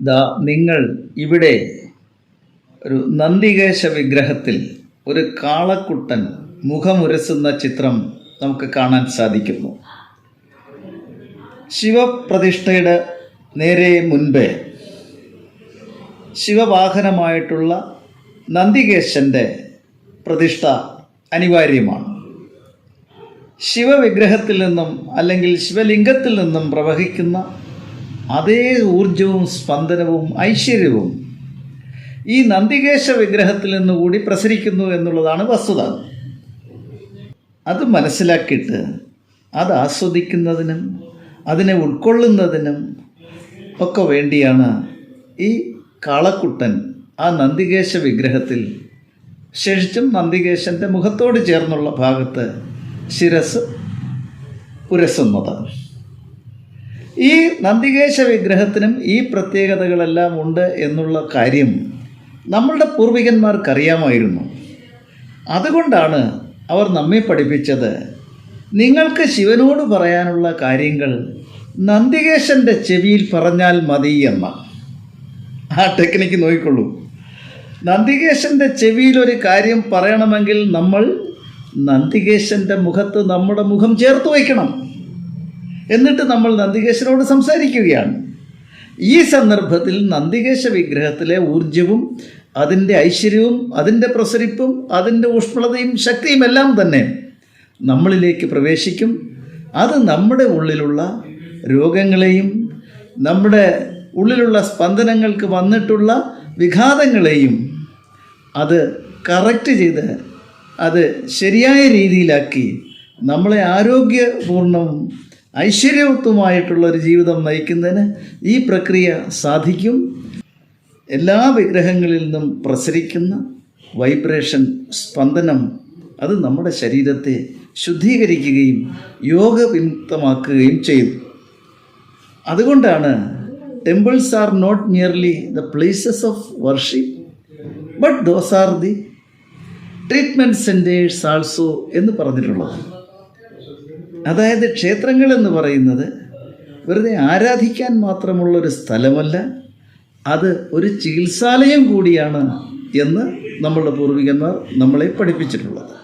ദാ നിങ്ങൾ ഇവിടെ ഒരു നന്ദികേശ വിഗ്രഹത്തിൽ ഒരു കാളക്കുട്ടൻ മുഖമുരസുന്ന ചിത്രം നമുക്ക് കാണാൻ സാധിക്കുന്നു. ശിവപ്രതിഷ്ഠയുടെ നേരെ മുൻപേ ശിവവാഹനമായിട്ടുള്ള നന്ദികേശന്റെ പ്രതിഷ്ഠ അനിവാര്യമാണ്. ശിവവിഗ്രഹത്തിൽ നിന്നും അല്ലെങ്കിൽ ശിവലിംഗത്തിൽ നിന്നും പ്രവഹിക്കുന്ന അതേ ഊർജവും സ്പന്ദനവും ഐശ്വര്യവും ഈ നന്ദികേശ വിഗ്രഹത്തിൽ നിന്നുകൂടി പ്രസരിക്കുന്നു എന്നുള്ളതാണ് വസ്തുത. അത് മനസ്സിലാക്കിയിട്ട് അത് ആസ്വദിക്കുന്നതിനും അതിനെ ഉൾക്കൊള്ളുന്നതിനും ഒക്കെ വേണ്ടിയാണ് ഈ കാളക്കുട്ടൻ ആ നന്ദികേശ വിഗ്രഹത്തിൽ ശേഷിച്ചും നന്ദികേശന്റെ മുഖത്തോട് ചേർന്നുള്ള ഭാഗത്ത് ശിരസ് ഉരസുന്നത്. ഈ നന്ദികേശ വിഗ്രഹത്തിനും ഈ പ്രത്യേകതകളെല്ലാം ഉണ്ട് എന്നുള്ള കാര്യം നമ്മളുടെ പൂർവികന്മാർക്കറിയാമായിരുന്നു. അതുകൊണ്ടാണ് അവർ നമ്മെ പഠിപ്പിച്ചത്. നിങ്ങൾക്ക് ശിവനോട് പറയാനുള്ള കാര്യങ്ങൾ നന്ദികേശന്റെ ചെവിയിൽ പറഞ്ഞാൽ മതി എന്ന. ആ ടെക്നിക്ക് നോക്കിക്കൊള്ളൂ. നന്ദികേശന്റെ ചെവിയിൽ ഒരു കാര്യം പറയണമെങ്കിൽ നമ്മൾ നന്ദികേശന്റെ മുഖത്ത് നമ്മുടെ മുഖം ചേർത്ത് വയ്ക്കണം. എന്നിട്ട് നമ്മൾ നന്ദികേശനോട് സംസാരിക്കുകയാണ്. ഈ സന്ദർഭത്തിൽ നന്ദികേശ വിഗ്രഹത്തിലെ ഊർജവും അതിന്റെ ഐശ്വര്യവും അതിന്റെ പ്രസരിപ്പും അതിന്റെ ഊഷ്മളതയും ശക്തിയും എല്ലാം തന്നെ നമ്മളിലേക്ക് പ്രവേശിക്കും. അത് നമ്മുടെ ഉള്ളിലുള്ള രോഗങ്ങളെയും നമ്മുടെ ഉള്ളിലുള്ള സ്പന്ദനങ്ങൾക്ക് വന്നിട്ടുള്ള വിഘാതങ്ങളെയും അത് കറക്റ്റ് ചെയ്ത് അത് ശരിയായ രീതിയിലാക്കി നമ്മളെ ആരോഗ്യപൂർണവും ഐശ്വര്യവത്വമായിട്ടുള്ള ഒരു ജീവിതം നയിക്കുന്നതിന് ഈ പ്രക്രിയ സാധിക്കും. എല്ലാ വിഗ്രഹങ്ങളിൽ നിന്നും പ്രസരിക്കുന്ന വൈബ്രേഷൻ സ്പന്ദനം അത് നമ്മുടെ ശരീരത്തെ ശുദ്ധീകരിക്കുകയും യോഗവിമുക്തമാക്കുകയും ചെയ്തു അതുകൊണ്ടാണ് temples are not merely the places of worship but those are the treatment centres also എന്ന് പറഞ്ഞിട്ടുള്ളത്. അതായത് ക്ഷേത്രങ്ങൾ എന്ന് പറയുന്നത് വെറുതെ ആരാധിക്കാൻ മാത്രമുള്ളൊരു സ്ഥലമല്ല അത് ഒരു ചികിത്സാലയം കൂടിയാണ് എന്ന് നമ്മളുടെ പൂർവികന്മാർ നമ്മളെ പഠിപ്പിച്ചിട്ടുള്ളത്.